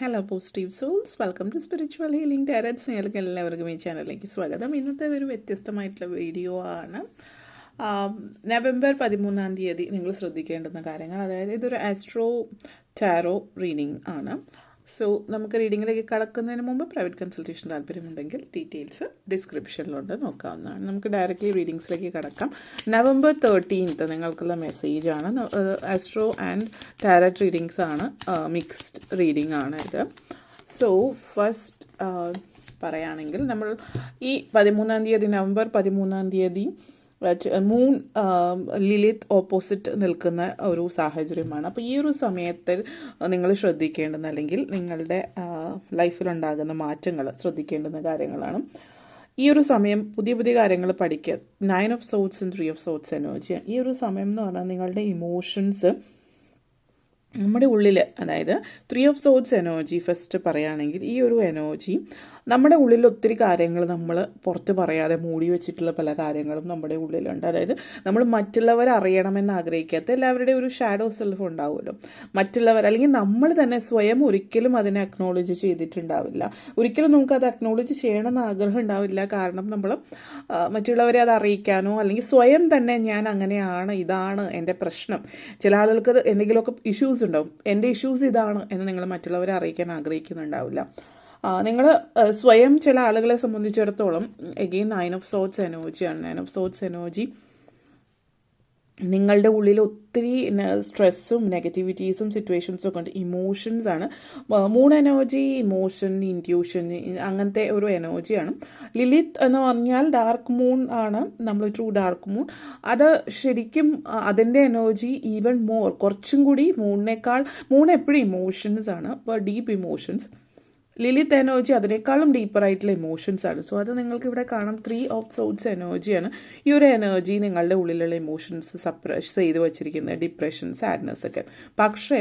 Hello positive souls welcome to spiritual healing tarots നിങ്ങൾക്ക് എല്ലാവർക്കും ഈ ചാനലിലേക്ക് സ്വാഗതം. ഇന്നത്തെ ഒരു വ്യത്യസ്തമായിട്ടുള്ള വീഡിയോ ആണ്. നവംബർ പതിമൂന്നാം തീയതി നിങ്ങൾ ശ്രദ്ധിക്കേണ്ടുന്ന കാര്യങ്ങൾ. അതായത് ഇതൊരു ആസ്ട്രോ ടാരോ റീഡിംഗ് ആണ്. സോ നമുക്ക് റീഡിങ്ങിലേക്ക് കടക്കുന്നതിന് മുമ്പ് പ്രൈവറ്റ് കൺസൾട്ടേഷൻ താല്പര്യമുണ്ടെങ്കിൽ ഡീറ്റെയിൽസ് ഡിസ്ക്രിപ്ഷനിലുണ്ട് നോക്കാവുന്നതാണ്. നമുക്ക് ഡയറക്റ്റ്ലി റീഡിങ്സിലേക്ക് കടക്കാം. നവംബർ തേർട്ടീൻത്ത് നിങ്ങൾക്കുള്ള മെസ്സേജാണ് ആസ്ട്രോ ആൻഡ് ടാരറ്റ് റീഡിങ്സ് ആണ് മിക്സ്ഡ് റീഡിംഗ് ആണ് ഇത്. സോ ഫസ്റ്റ് പറയുകയാണെങ്കിൽ നമ്മൾ ഈ പതിമൂന്നാം തീയതി നവംബർ പതിമൂന്നാം തീയതി മൂൺ ലിലിത്ത് ഓപ്പോസിറ്റ് നിൽക്കുന്ന ഒരു സാഹചര്യമാണ്. അപ്പോൾ ഈ ഒരു സമയത്തിൽ നിങ്ങൾ ശ്രദ്ധിക്കേണ്ടുന്ന അല്ലെങ്കിൽ നിങ്ങളുടെ ലൈഫിലുണ്ടാകുന്ന മാറ്റങ്ങൾ ശ്രദ്ധിക്കേണ്ടുന്ന കാര്യങ്ങളാണ്. ഈ ഒരു സമയം പുതിയ പുതിയ കാര്യങ്ങൾ പഠിക്കുക. Nine of swords and three of swords energy ഈ ഒരു സമയം എന്ന് പറഞ്ഞാൽ നിങ്ങളുടെ ഇമോഷൻസ് നമ്മുടെ ഉള്ളിൽ അതായത് three of swords energy first പറയുകയാണെങ്കിൽ ഈ ഒരു എനർജി നമ്മുടെ ഉള്ളിൽ ഒത്തിരി കാര്യങ്ങൾ നമ്മൾ പുറത്ത് പറയാതെ മൂടി വെച്ചിട്ടുള്ള പല കാര്യങ്ങളും നമ്മുടെ ഉള്ളിലുണ്ട്. അതായത് നമ്മൾ മറ്റുള്ളവർ അറിയണമെന്ന് ആഗ്രഹിക്കാത്ത എല്ലാവരുടെയും ഒരു ഷാഡോ സെൽഫ് ഉണ്ടാവുമല്ലോ. മറ്റുള്ളവർ അല്ലെങ്കിൽ നമ്മൾ തന്നെ സ്വയം ഒരിക്കലും അതിനെ അക്നോളജ് ചെയ്തിട്ടുണ്ടാവില്ല. ഒരിക്കലും നമുക്ക് അത് അക്നോളജ് ചെയ്യണമെന്ന് ആഗ്രഹം ഉണ്ടാവില്ല. കാരണം നമ്മൾ മറ്റുള്ളവരെ അത് അറിയിക്കാനോ അല്ലെങ്കിൽ സ്വയം തന്നെ ഞാൻ അങ്ങനെയാണ് ഇതാണ് എന്റെ പ്രശ്നം. ചില ആളുകൾക്ക് എന്തെങ്കിലുമൊക്കെ ഇഷ്യൂസ് ഉണ്ടാവും. എന്റെ ഇഷ്യൂസ് ഇതാണ് എന്ന് നിങ്ങൾ മറ്റുള്ളവരെ അറിയിക്കാൻ ആഗ്രഹിക്കുന്നുണ്ടാവില്ല. നിങ്ങൾ സ്വയം ചില ആളുകളെ സംബന്ധിച്ചിടത്തോളം എഗെയിൻ നയൻ ഓഫ് സോട്ട്സ് എനർജിയാണ് നയൻ ഓഫ് സോട്ട്സ് എനർജി നിങ്ങളുടെ ഉള്ളിൽ ഒത്തിരി സ്ട്രെസ്സും നെഗറ്റിവിറ്റീസും സിറ്റുവേഷൻസും ഒക്കെ ഉണ്ട്. ഇമോഷൻസ് ആണ്. മൂൺ എനർജി ഇമോഷൻ ഇന്റ്യൂഷൻ അങ്ങനത്തെ ഒരു എനർജിയാണ് ലിലിത്ത് എന്ന് പറഞ്ഞാൽ ഡാർക്ക് മൂൺ ആണ്. നമ്മൾ ട്രൂ ഡാർക്ക് മൂൺ അത് ശരിക്കും അതിന്റെ എനർജി ഈവൻ മോർ കുറച്ചും കൂടി മൂണിനേക്കാൾ മൂൺ എപ്പോഴും ഇമോഷൻസ് ആണ്. ഡീപ്പ് ഇമോഷൻസ് ലിലിത്ത് എനർജി അതിനേക്കാളും ഡീപ്പറായിട്ടുള്ള ഇമോഷൻസ് ആണ്. സോ അത് നിങ്ങൾക്ക് ഇവിടെ കാണാം ത്രീ ഓഫ് സോട്ട്സ് എനർജിയാണ് ഈ ഒരു എനർജി നിങ്ങളുടെ ഉള്ളിലുള്ള ഇമോഷൻസ് സപ്രസ് ചെയ്ത് വെച്ചിരിക്കുന്നത് ഡിപ്രഷൻ സാഡ്നെസ് ഒക്കെ. പക്ഷേ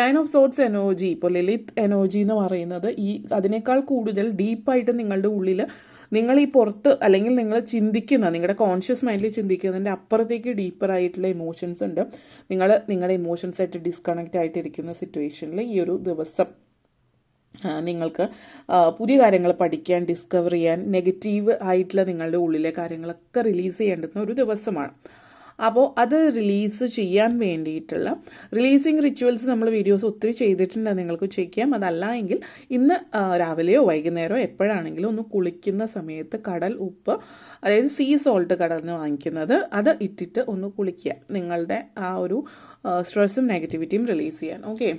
നയൻ ഓഫ് സോട്ട്സ് എനർജി ഇപ്പോൾ ലിലിത്ത് എനർജി എന്ന് പറയുന്നത് ഈ അതിനേക്കാൾ കൂടുതൽ ഡീപ്പായിട്ട് നിങ്ങളുടെ ഉള്ളിൽ നിങ്ങൾ ഈ പുറത്ത് അല്ലെങ്കിൽ നിങ്ങൾ ചിന്തിക്കുന്ന നിങ്ങളുടെ കോൺഷ്യസ് മൈൻഡിൽ ചിന്തിക്കുന്നതിന്റെ അപ്പുറത്തേക്ക് ഡീപ്പറായിട്ടുള്ള ഇമോഷൻസ് ഉണ്ട്. നിങ്ങൾ നിങ്ങളുടെ ഇമോഷൻസായിട്ട് ഡിസ്കണക്റ്റ് ആയിട്ടിരിക്കുന്ന സിറ്റുവേഷനിൽ ഈ ഒരു ദിവസം നിങ്ങൾക്ക് പുതിയ കാര്യങ്ങൾ പഠിക്കാൻ ഡിസ്കവർ ചെയ്യാൻ നെഗറ്റീവ് ആയിട്ടുള്ള നിങ്ങളുടെ ഉള്ളിലെ കാര്യങ്ങളൊക്കെ റിലീസ് ചെയ്യേണ്ടുന്ന ഒരു ദിവസമാണ്. അപ്പോൾ അത് റിലീസ് ചെയ്യാൻ വേണ്ടിയിട്ടുള്ള റിലീസിങ് റിച്വൽസ് നമ്മൾ വീഡിയോസ് ഒത്തിരി ചെയ്തിട്ടുണ്ട് നിങ്ങൾക്ക് ചെയ്യാം. അതല്ല എങ്കിൽ ഇന്ന് രാവിലെയോ വൈകുന്നേരമോ എപ്പോഴാണെങ്കിലും ഒന്ന് കുളിക്കുന്ന സമയത്ത് കടൽ ഉപ്പ് അതായത് സീ സോൾട്ട് കടന്ന് വാങ്ങിക്കുന്നത് അത് ഇട്ടിട്ട് ഒന്ന് കുളിക്കുക. നിങ്ങളുടെ ആ ഒരു സ്ട്രെസ്സും നെഗറ്റിവിറ്റിയും റിലീസ് ചെയ്യാൻ. ഓക്കെ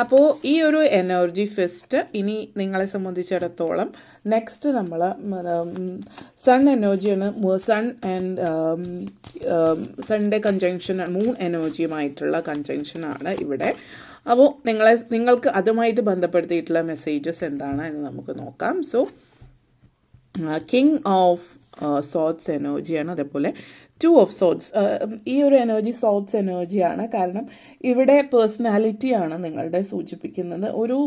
അപ്പോൾ ഈ ഒരു എനർജി ഫെസ്റ്റ് ഇനി നിങ്ങളെ സംബന്ധിച്ചിടത്തോളം നെക്സ്റ്റ് നമ്മൾ സൺ എനർജിയാണ് sun and Sunday conjunction moon എനർജിയുമായിട്ടുള്ള കൺജങ്ഷനാണ് ഇവിടെ. അപ്പോൾ നിങ്ങളെ നിങ്ങൾക്ക് അതുമായിട്ട് ബന്ധപ്പെടുത്തിയിട്ടുള്ള മെസ്സേജസ് എന്താണ് എന്ന് നമുക്ക് നോക്കാം. സോ കിങ് ഓഫ് സോട്ട്സ് എനർജിയാണ് അതേപോലെ ടു ഓഫ് സോൾട്സ് ഈ ഒരു എനർജി സോൾട്സ് എനർജിയാണ് കാരണം ഇവിടെ പേഴ്സണാലിറ്റിയാണ് നിങ്ങളുടെ സൂചിപ്പിക്കുന്നത്. ഒരു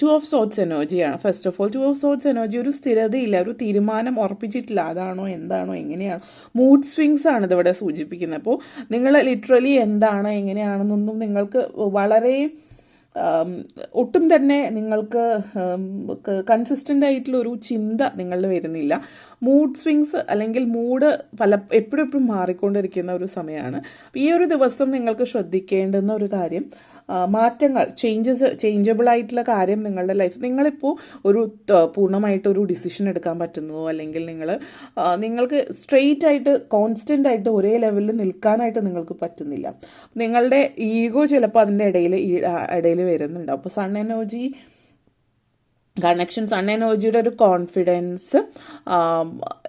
ടു ഓഫ് സോട്ട്സ് എനർജിയാണ് first of all two of swords energy ഒരു സ്ഥിരതയില്ല ഒരു തീരുമാനം ഉറപ്പിച്ചിട്ടില്ല. അതാണോ എന്താണോ എങ്ങനെയാണ്? മൂഡ് സ്വിങ്സ് ആണ് ഇതിവിടെ സൂചിപ്പിക്കുന്നത്. അപ്പോൾ നിങ്ങൾ ലിറ്ററലി എന്താണ് എങ്ങനെയാണെന്നൊന്നും നിങ്ങൾക്ക് വളരെ ഒട്ടും തന്നെ നിങ്ങൾക്ക് കൺസിസ്റ്റന്റ് ആയിട്ടുള്ള ഒരു ചിന്ത നിങ്ങളിൽ വരുന്നില്ല മൂഡ് സ്വിങ്സ് അല്ലെങ്കിൽ മൂഡ് പല എപ്പോഴും എപ്പോഴും മാറിക്കൊണ്ടിരിക്കുന്ന ഒരു സമയമാണ്. ഈ ഒരു ദിവസം നിങ്ങൾക്ക് ശ്രദ്ധിക്കേണ്ടുന്ന ഒരു കാര്യം മാറ്റങ്ങൾ ചേഞ്ചസ് ചേഞ്ചബിൾ ആയിട്ടുള്ള കാര്യം നിങ്ങളുടെ ലൈഫ് നിങ്ങളിപ്പോൾ ഒരു പൂർണമായിട്ട് ഒരു ഡിസിഷൻ എടുക്കാൻ പറ്റുന്നതോ അല്ലെങ്കിൽ നിങ്ങൾ നിങ്ങൾക്ക് സ്ട്രെയിറ്റ് ആയിട്ട് കോൺസ്റ്റന്റ് ആയിട്ട് ഒരേ ലെവലിൽ നിൽക്കാനായിട്ട് നിങ്ങൾക്ക് പറ്റുന്നില്ല. നിങ്ങളുടെ ഈഗോ ചിലപ്പോൾ അതിന്റെ ഇടയിൽ ഇടയിൽ വരുന്നുണ്ട്. അപ്പോൾ സൺ എനർജി കണക്ഷൻ സൺ എനർജിയുടെ ഒരു കോൺഫിഡൻസ്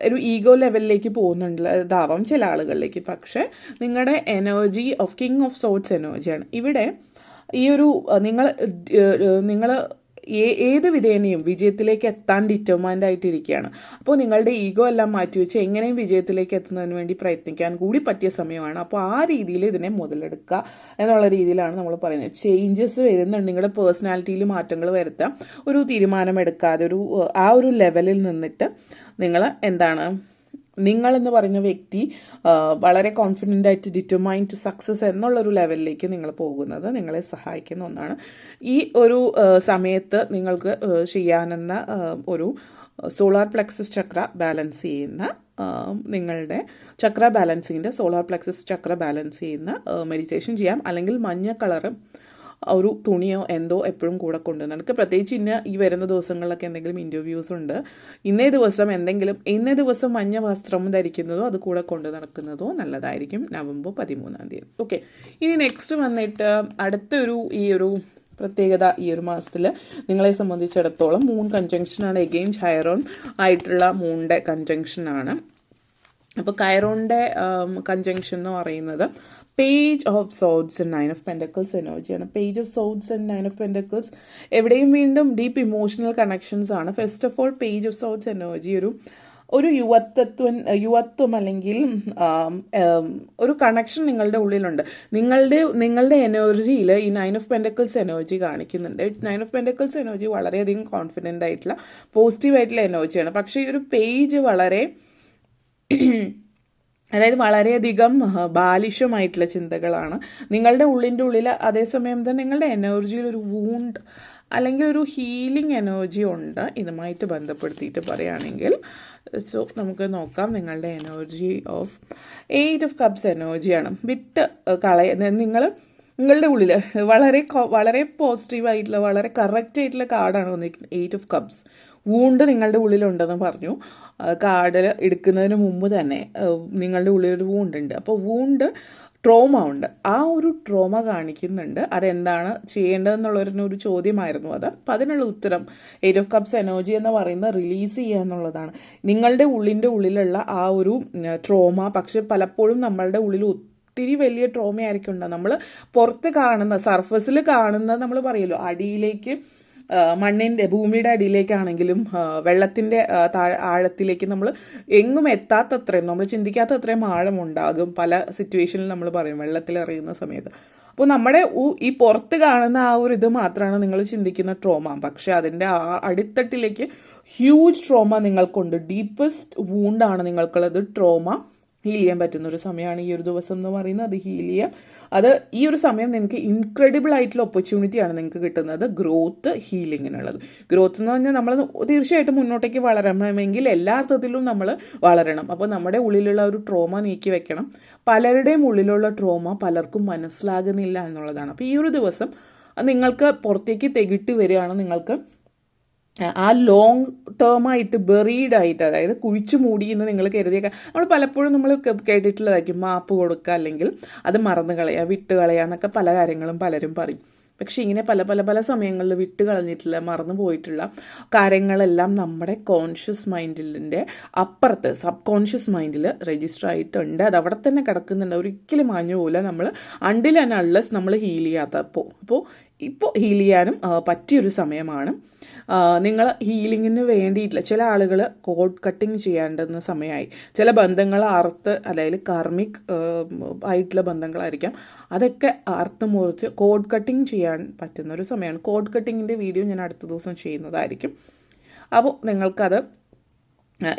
ഒരു ഈഗോ ലെവലിലേക്ക് പോകുന്നുണ്ടാവാം ചില ആളുകളിലേക്ക്. പക്ഷേ നിങ്ങളുടെ energy of king of swords എനർജിയാണ് ഇവിടെ ഈ ഒരു നിങ്ങൾ നിങ്ങൾ ഏത് വിധേനയും വിജയത്തിലേക്ക് എത്താൻ ഡിറ്റർമൈൻഡ് ആയിട്ടിരിക്കുകയാണ്. അപ്പോൾ നിങ്ങളുടെ ഈഗോ എല്ലാം മാറ്റി മാറ്റിവെച്ച് എങ്ങനെയും വിജയത്തിലേക്ക് എത്തുന്നതിന് വേണ്ടി പ്രയത്നിക്കാൻ കൂടി പറ്റിയ സമയമാണ്. അപ്പോൾ ആ രീതിയിൽ ഇതിനെ മുതലെടുക്കുക എന്നുള്ള രീതിയിലാണ് നമ്മൾ പറയുന്നത്. ചേഞ്ചസ് വരുന്നുണ്ട്. നിങ്ങളുടെ പേഴ്സണാലിറ്റിയിൽ മാറ്റങ്ങൾ വരുത്താം. ഒരു തീരുമാനമെടുക്കാതെ ഒരു ആ ഒരു ലെവലിൽ നിന്നിട്ട് നിങ്ങൾ എന്താണ് നിങ്ങളെന്ന് പറയുന്ന വ്യക്തി വളരെ കോൺഫിഡന്റ് ആയിട്ട് ഡിറ്റർമൈൻ ടു സക്സസ് എന്നുള്ളൊരു ലെവലിലേക്ക് നിങ്ങൾ പോകുന്നത് നിങ്ങളെ സഹായിക്കുന്ന ഒന്നാണ്. ഈ ഒരു സമയത്ത് നിങ്ങൾക്ക് ചെയ്യാനെന്ന ഒരു സോളാർ പ്ലെക്സസ് ചക്ര ബാലൻസ് ചെയ്യുന്ന നിങ്ങളുടെ ചക്ര ബാലൻസിങ്ങിന്റെ സോളാർ പ്ലെക്സസ് ചക്ര ബാലൻസ് ചെയ്യുന്ന മെഡിറ്റേഷൻ ചെയ്യാം. അല്ലെങ്കിൽ മഞ്ഞ കളറ് ഒരു തുണിയോ എന്തോ എപ്പോഴും കൂടെ കൊണ്ട് നടക്കുക പ്രത്യേകിച്ച് ഇന്ന ഈ വരുന്ന ദിവസങ്ങളിലൊക്കെ എന്തെങ്കിലും ഇന്റർവ്യൂസ് ഉണ്ട്. ഇന്നേ ദിവസം എന്തെങ്കിലും ഇന്നേ ദിവസം മഞ്ഞ വസ്ത്രം ധരിക്കുന്നതോ അത് കൂടെ കൊണ്ടു നടക്കുന്നതോ നല്ലതായിരിക്കും നവംബർ പതിമൂന്നാം തീയതി. ഓക്കെ ഇനി നെക്സ്റ്റ് വന്നിട്ട് അടുത്തൊരു ഈ ഒരു പ്രത്യേകത ഈ ഒരു മാസത്തിൽ നിങ്ങളെ സംബന്ധിച്ചിടത്തോളം മൂൺ കൺജങ്ഷനാണ് എഗെയിൻ ഹയറോൺ ആയിട്ടുള്ള മൂണിന്റെ കൺജങ്ഷനാണ് അപ്പോൾ കൈറോണിന്റെ കൺജങ്ഷൻ എന്ന് പറയുന്നത് page of swords and nine of pentacles എനർജിയാണ് page of swords and nine of pentacles എവിടെയും വീണ്ടും ഡീപ്പ് ഇമോഷണൽ കണക്ഷൻസ് ആണ്. First of all page of swords energy ഒരു ഒരു യുവത്വം യുവത്വം അല്ലെങ്കിൽ ഒരു കണക്ഷൻ നിങ്ങളുടെ ഉള്ളിലുണ്ട്. നിങ്ങളുടെ നിങ്ങളുടെ എനർജിയിൽ ഈ നയൻ ഓഫ് പെൻഡക്കിൾസ് എനർജി കാണിക്കുന്നുണ്ട്. നയൻ ഓഫ് പെൻഡക്കിൾസ് എനർജി വളരെയധികം കോൺഫിഡന്റ് ആയിട്ടുള്ള പോസിറ്റീവ് ആയിട്ടുള്ള എനർജിയാണ് പക്ഷേ ഈ ഒരു പേജ് വളരെ അതായത് വളരെയധികം ബാലിശമായിട്ടുള്ള ചിന്തകളാണ്. നിങ്ങളുടെ ഉള്ളിന്റെ ഉള്ളിൽ അതേസമയം തന്നെ നിങ്ങളുടെ എനർജിയിൽ ഒരു വൂണ്ട് അല്ലെങ്കിൽ ഒരു ഹീലിംഗ് എനർജി ഉണ്ട്. ഇതുമായിട്ട് ബന്ധപ്പെടുത്തിയിട്ട് പറയുകയാണെങ്കിൽ സോ നമുക്ക് നോക്കാം നിങ്ങളുടെ energy of eight of cups എനർജിയാണ് വിട്ട് കളയ നിങ്ങൾ നിങ്ങളുടെ ഉള്ളിൽ വളരെ വളരെ പോസിറ്റീവായിട്ടുള്ള വളരെ കറക്റ്റ് ആയിട്ടുള്ള കാർഡാണ് വന്നിരിക്കുന്നത്. എയ്റ്റ് ഓഫ് കപ്സ് വൂണ്ട് നിങ്ങളുടെ ഉള്ളിലുണ്ടെന്ന് പറഞ്ഞു. കാർഡ് എടുക്കുന്നതിന് മുമ്പ് തന്നെ നിങ്ങളുടെ ഉള്ളിലൊരു ഒരു വൂണ്ട് ഉണ്ട്. അപ്പോൾ വൂണ്ട് ട്രോമ ഉണ്ട്. ആ ഒരു ട്രോമ കാണിക്കുന്നുണ്ട്. അതെന്താണ് ചെയ്യേണ്ടതെന്നുള്ളൊരു ഒരു ചോദ്യമായിരുന്നു അത്. അപ്പം അതിനുള്ള ഉത്തരം എയ്റ്റ് ഓഫ് കപ്സ് എനർജി എന്ന് പറയുന്നത് റിലീസ് ചെയ്യുക എന്നുള്ളതാണ്. നിങ്ങളുടെ ഉള്ളിന്റെ ഉള്ളിലുള്ള ആ ഒരു ട്രോമ പക്ഷെ പലപ്പോഴും നമ്മളുടെ ഉള്ളിൽ ഒത്തിരി വലിയ ട്രോമയായിരിക്കും ഉണ്ടാകും നമ്മൾ പുറത്ത് കാണുന്ന സർഫസിൽ കാണുന്ന നമ്മൾ പറയുമല്ലോ അടിയിലേക്ക് മണ്ണിന്റെ ഭൂമിയുടെ അടിയിലേക്കാണെങ്കിലും വെള്ളത്തിന്റെ ആഴത്തിലേക്ക് നമ്മൾ എങ്ങും എത്താത്തത്രയും നമ്മൾ ചിന്തിക്കാത്തത്രയും ആഴമുണ്ടാകും പല സിറ്റുവേഷനിൽ നമ്മൾ പറയും വെള്ളത്തിൽ അറിയുന്ന സമയത്ത്. അപ്പോൾ നമ്മുടെ ഈ പുറത്ത് കാണുന്ന ആ ഒരു ഇത് മാത്രമാണ് നിങ്ങൾ ചിന്തിക്കുന്ന ട്രോമ പക്ഷേ അതിന്റെ ആ അടിത്തട്ടിലേക്ക് ഹ്യൂജ് ട്രോമ നിങ്ങൾക്കുണ്ട്. ഡീപ്പസ്റ്റ് വൂണ്ടാണ് നിങ്ങൾക്കുള്ളത് ട്രോമ ഹീൽ ചെയ്യാൻ പറ്റുന്ന ഒരു സമയമാണ് ഈ ഒരു ദിവസം എന്ന് പറയുന്നത്. അത് ഹീൽ ചെയ്യാം. അത് ഈ ഒരു സമയം നിങ്ങൾക്ക് ഇൻക്രെഡിബിൾ ആയിട്ടുള്ള ഓപ്പർച്യൂണിറ്റിയാണ് നിങ്ങൾക്ക് കിട്ടുന്നത്. ഗ്രോത്ത് ഹീലിങ്ങിനുള്ളത് ഗ്രോത്ത് എന്ന് പറഞ്ഞാൽ നമ്മൾ തീർച്ചയായിട്ടും മുന്നോട്ടേക്ക് വളരണമെങ്കിൽ എല്ലാ അർത്ഥത്തിലും നമ്മൾ വളരണം. അപ്പോൾ നമ്മുടെ ഉള്ളിലുള്ള ഒരു ട്രോമ നീക്കി വെക്കണം. പലരുടെയും ഉള്ളിലുള്ള ട്രോമ പലർക്കും മനസ്സിലാകുന്നില്ല എന്നുള്ളതാണ്. അപ്പോൾ ഈ ഒരു ദിവസം നിങ്ങൾക്ക് പുറത്തേക്ക് തെകിട്ട് വരികയാണ്. നിങ്ങൾക്ക് ആ ലോങ് ടേം ആയിട്ട് ബെറീഡ് ആയിട്ട് അതായത് കുഴിച്ചു മൂടി എന്ന് നിങ്ങൾ കരുതിയ നമ്മൾ പലപ്പോഴും നമ്മൾ കേട്ടിട്ടുള്ളതായിരിക്കും മാപ്പ് കൊടുക്കുക അല്ലെങ്കിൽ അത് മറന്നു കളയുക വിട്ട് കളയുക എന്നൊക്കെ പല കാര്യങ്ങളും പലരും പറയും. പക്ഷെ ഇങ്ങനെ പല പല പല സമയങ്ങളിൽ വിട്ട് കളഞ്ഞിട്ടുള്ള മറന്നു പോയിട്ടുള്ള കാര്യങ്ങളെല്ലാം നമ്മുടെ കോൺഷ്യസ് മൈൻഡിന്റെ അപ്പുറത്ത് സബ് കോൺഷ്യസ് മൈൻഡിൽ രജിസ്റ്റർ ആയിട്ടുണ്ട്. അത് അവിടെ തന്നെ കിടക്കുന്നുണ്ട്. ഒരിക്കലും മാഞ്ഞു പോകില്ല നമ്മൾ അൺലെസ് നമ്മൾ ഹീൽ ചെയ്യാത്തപ്പോൾ അപ്പോൾ ഇപ്പോൾ ഹീൽ ചെയ്യാനും പറ്റിയൊരു സമയമാണ്. നിങ്ങൾ ഹീലിങ്ങിന് വേണ്ടിയിട്ടുള്ള ചില ആളുകൾ കോഡ് കട്ടിങ് ചെയ്യേണ്ടുന്ന സമയമായി ചില ബന്ധങ്ങൾ അറുത്ത് അതായത് കാർമിക് ആയിട്ടുള്ള ബന്ധങ്ങളായിരിക്കാം. അതൊക്കെ അറുത്ത് മുറിച്ച് കോഡ് കട്ടിങ് ചെയ്യാൻ പറ്റുന്ന ഒരു സമയമാണ്. കോഡ് കട്ടിങ്ങിന്റെ വീഡിയോ ഞാൻ അടുത്ത ദിവസം ചെയ്യുന്നതായിരിക്കും. അപ്പോൾ നിങ്ങൾക്കത്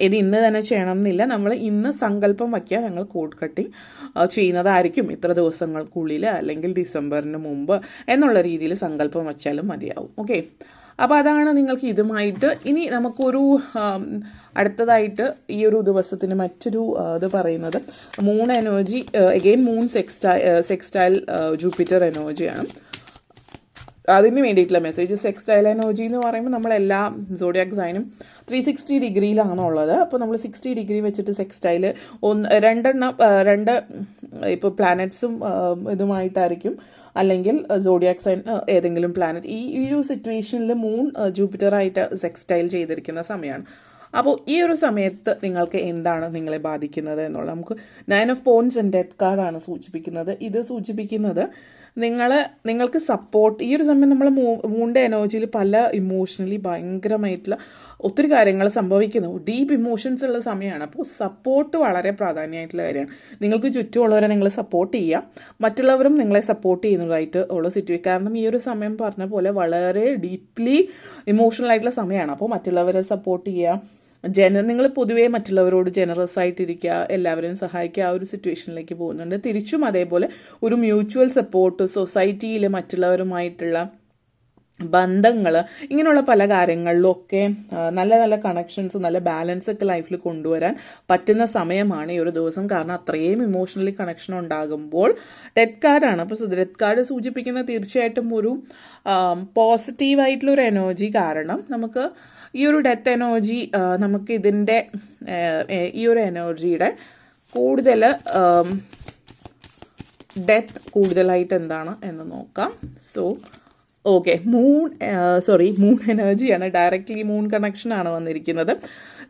ഇത് ഇന്ന് തന്നെ ചെയ്യണം എന്നില്ല നമ്മൾ ഇന്ന് സങ്കല്പം വയ്ക്കുക ഞങ്ങൾ കോഡ് കട്ടിങ് ചെയ്യുന്നതായിരിക്കും. ഇത്ര ദിവസങ്ങൾക്കുള്ളിൽ അല്ലെങ്കിൽ ഡിസംബറിന് മുമ്പ് എന്നുള്ള രീതിയിൽ സങ്കല്പം വച്ചാലും മതിയാവും. ഓക്കെ അപ്പോൾ അതാണ് നിങ്ങൾക്ക് ഇതുമായിട്ട്. ഇനി നമുക്കൊരു അടുത്തതായിട്ട് ഈ ഒരു ദിവസത്തിന് മറ്റൊരു ഇത് പറയുന്നത്. Moon energy again moon sextile sextile Jupiter എനർജിയാണ് അതിന് വേണ്ടിയിട്ടുള്ള മെസ്സേജ് സെക്സ്റ്റൈൽ എനർജി എന്ന് പറയുമ്പോൾ നമ്മളെല്ലാ സോഡിയാക് സൈനും ത്രീ സിക്സ്റ്റി ഡിഗ്രിയിലാണ് ഉള്ളത് അപ്പോൾ നമ്മൾ സിക്സ്റ്റി ഡിഗ്രി വെച്ചിട്ട് സെക്സ്റ്റൈൽ ഒന്ന് രണ്ടെണ്ണം രണ്ട് ഇപ്പോൾ പ്ലാനറ്റ്സും ഇതുമായിട്ടായിരിക്കും. അല്ലെങ്കിൽ സോഡിയാക് സൈൻ ഏതെങ്കിലും പ്ലാനറ്റ് ഈ ഒരു സിറ്റുവേഷനിൽ മൂൺ ജൂപ്പിറ്ററായിട്ട് സെക്സ്റ്റൈൽ ചെയ്തിരിക്കുന്ന സമയമാണ് അപ്പോൾ ഈ ഒരു സമയത്ത് നിങ്ങൾക്ക് എന്താണ് നിങ്ങളെ ബാധിക്കുന്നത് എന്നുള്ളത്? നമുക്ക് nine of phones and death കാർഡാണ് സൂചിപ്പിക്കുന്നത്. ഇത് സൂചിപ്പിക്കുന്നത് നിങ്ങളെ നിങ്ങൾക്ക് സപ്പോർട്ട് ഈ ഒരു സമയം നമ്മൾ മൂണിന്റെ എനർജിയിൽ പല ഇമോഷണലി ഭയങ്കരമായിട്ടുള്ള ഒത്തിരി കാര്യങ്ങൾ സംഭവിക്കുന്നു. ഡീപ്പ് ഇമോഷൻസ് ഉള്ള സമയമാണ് അപ്പോൾ സപ്പോർട്ട് വളരെ പ്രാധാന്യമായിട്ടുള്ള കാര്യമാണ്. നിങ്ങൾക്ക് ചുറ്റുമുള്ളവരെ നിങ്ങൾ സപ്പോർട്ട് ചെയ്യുക മറ്റുള്ളവരും നിങ്ങളെ സപ്പോർട്ട് ചെയ്യുന്നതായിട്ട് ഉള്ള സിറ്റുവേഷൻ കാരണം ഈ ഒരു സമയം പറഞ്ഞ പോലെ വളരെ ഡീപ്ലി ഇമോഷണൽ ആയിട്ടുള്ള സമയമാണ് അപ്പോൾ മറ്റുള്ളവരെ സപ്പോർട്ട് ചെയ്യുക ജന നിങ്ങൾ പൊതുവേ മറ്റുള്ളവരോട് ജനറസ് ആയിട്ടിരിക്കുക എല്ലാവരെയും സഹായിക്കുക ആ ഒരു സിറ്റുവേഷനിലേക്ക് പോകുന്നുണ്ട്. തിരിച്ചും അതേപോലെ ഒരു മ്യൂച്വൽ സപ്പോർട്ട് സൊസൈറ്റിയിൽ മറ്റുള്ളവരുമായിട്ടുള്ള ബന്ധങ്ങൾ ഇങ്ങനെയുള്ള പല കാര്യങ്ങളിലൊക്കെ നല്ല നല്ല കണക്ഷൻസ് നല്ല ബാലൻസ് ഒക്കെ ലൈഫിൽ കൊണ്ടുവരാൻ പറ്റുന്ന സമയമാണ് ഈ ഒരു ദിവസം. കാരണം അത്രയും ഇമോഷണലി കണക്ഷൻ ഉണ്ടാകുമ്പോൾ ഡെത്ത് കാർഡാണ് അപ്പോൾ ഡെത്ത് കാർഡ് സൂചിപ്പിക്കുന്ന തീർച്ചയായിട്ടും ഒരു പോസിറ്റീവായിട്ടുള്ള ഒരു എനർജി കാരണം നമുക്ക് ഈ ഒരു ഡെത്ത് എനർജി നമുക്ക് ഇതിന്റെ ഈ ഒരു എനർജിയുടെ കൂടുതൽ ഡെത്ത് കൂടുതലായിട്ട് എന്താണ് എന്ന് നോക്കാം. So okay moon sorry moon എനർജിയാണ് ഡയറക്റ്റ്ലി മൂൺ കണക്ഷനാണ് വന്നിരിക്കുന്നത്.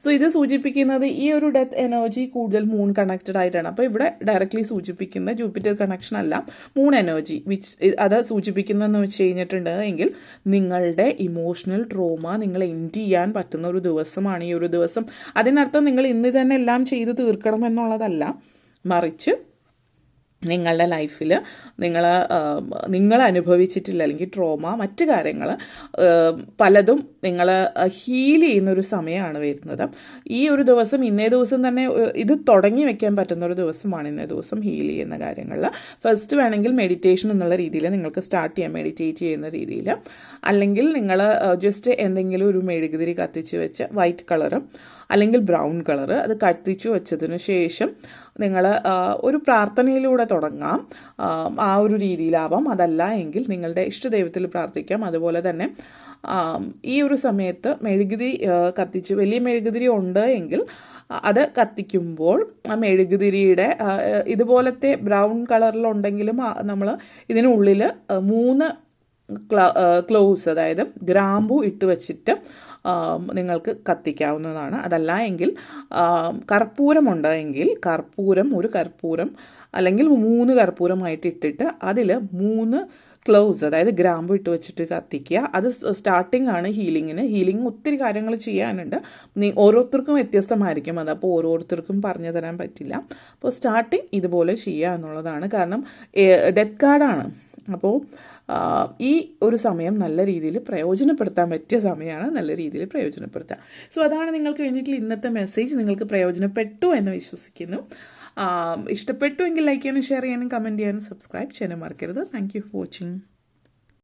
സോ ഇത് സൂചിപ്പിക്കുന്നത് ഈ ഒരു ഡെത്ത് എനർജി കൂടുതൽ മൂൺ കണക്റ്റഡ് ആയിട്ടാണ്. അപ്പോൾ ഇവിടെ ഡയറക്റ്റ്ലി സൂചിപ്പിക്കുന്ന ജൂപ്പിറ്റർ കണക്ഷൻ അല്ല മൂൺ എനർജി വിച്ച് അത് സൂചിപ്പിക്കുന്നതെന്ന് വെച്ച് കഴിഞ്ഞിട്ടുണ്ട് എങ്കിൽ നിങ്ങളുടെ ഇമോഷണൽ ട്രോമ നിങ്ങൾ എൻഡ് ചെയ്യാൻ പറ്റുന്ന ഒരു ദിവസമാണ് ഈ ഒരു ദിവസം. അതിനർത്ഥം നിങ്ങൾ ഇന്ന് തന്നെ എല്ലാം ചെയ്ത് തീർക്കണം എന്നുള്ളതല്ല. മറിച്ച് നിങ്ങളുടെ ലൈഫിൽ നിങ്ങൾ നിങ്ങൾ അനുഭവിച്ചിട്ടില്ല അല്ലെങ്കിൽ ട്രോമ മറ്റു കാര്യങ്ങൾ പലതും നിങ്ങൾ ഹീൽ ചെയ്യുന്നൊരു സമയമാണ് വരുന്നത്. ഈ ഒരു ദിവസം ഇന്നേ ദിവസം തന്നെ ഇത് തുടങ്ങി വെക്കാൻ പറ്റുന്ന ഒരു ദിവസമാണ് ഇന്നേ ദിവസം ഹീൽ ചെയ്യുന്ന കാര്യങ്ങളിൽ ഫസ്റ്റ് വേണമെങ്കിൽ മെഡിറ്റേഷൻ എന്നുള്ള രീതിയിൽ നിങ്ങൾക്ക് സ്റ്റാർട്ട് ചെയ്യാം മെഡിറ്റേറ്റ് ചെയ്യുന്ന രീതിയിൽ അല്ലെങ്കിൽ നിങ്ങൾ ജസ്റ്റ് എന്തെങ്കിലും ഒരു മെഴുകുതിരി കത്തിച്ച് വെച്ച് വൈറ്റ് കളറും അല്ലെങ്കിൽ ബ്രൗൺ കളർ അത് കത്തിച്ചു വെച്ചതിന് ശേഷം നിങ്ങൾ ഒരു പ്രാർത്ഥനയിലൂടെ തുടങ്ങാം. ആ, ഒരു രീതിയിലാവാം. അതല്ല എങ്കിൽ നിങ്ങളുടെ ഇഷ്ടദൈവത്തിൽ പ്രാർത്ഥിക്കാം. അതുപോലെ തന്നെ ഈ ഒരു സമയത്ത് മെഴുകുതി കത്തിച്ച് വലിയ മെഴുകുതിരി ഉണ്ട് എങ്കിൽ അത് കത്തിക്കുമ്പോൾ ആ മെഴുകുതിരിയുടെ ഇതുപോലത്തെ ബ്രൗൺ കളറിലുണ്ടെങ്കിലും നമ്മൾ ഇതിനുള്ളിൽ മൂന്ന് ക്ലോസ് അതായത് ഗ്രാമ്പു ഇട്ട് വച്ചിട്ട് നിങ്ങൾക്ക് കത്തിക്കാവുന്നതാണ്. അതല്ല എങ്കിൽ കർപ്പൂരമുണ്ട് എങ്കിൽ കർപ്പൂരം ഒരു കർപ്പൂരം അല്ലെങ്കിൽ മൂന്ന് കർപ്പൂരമായിട്ട് ഇട്ടിട്ട് അതിൽ മൂന്ന് ക്ലോവ്സ് അതായത് ഗ്രാമ്പ് ഇട്ട് വെച്ചിട്ട് കത്തിക്കുക. അത് സ്റ്റാർട്ടിംഗ് ആണ് ഹീലിങ്ങിന് ഹീലിംഗ് ഒത്തിരി കാര്യങ്ങൾ ചെയ്യാനുണ്ട്. നീ ഓരോരുത്തർക്കും വ്യത്യസ്തമായിരിക്കും. അത് അപ്പോൾ ഓരോരുത്തർക്കും പറഞ്ഞു തരാൻ പറ്റില്ല. അപ്പോൾ സ്റ്റാർട്ടിങ് ഇതുപോലെ ചെയ്യുക എന്നുള്ളതാണ്. കാരണം ഡെത്ത് കാർഡാണ് അപ്പോൾ ഈ ഒരു സമയം നല്ല രീതിയിൽ പ്രയോജനപ്പെടുത്താൻ പറ്റിയ സമയമാണ് നല്ല രീതിയിൽ പ്രയോജനപ്പെടുത്തുക. സോ അതാണ് നിങ്ങൾക്ക് വേണ്ടിയിട്ടുള്ള ഇന്നത്തെ മെസ്സേജ് നിങ്ങൾക്ക് പ്രയോജനപ്പെട്ടു എന്ന് വിശ്വസിക്കുന്നു. ആ, ഇഷ്ടപ്പെട്ടു എങ്കിൽ ലൈക്ക് ചെയ്യാനും ഷെയർ ചെയ്യാനും കമന്റ് ചെയ്യാനും സബ്സ്ക്രൈബ് ചെയ്യാനും മറക്കരുത്. Thank you for watching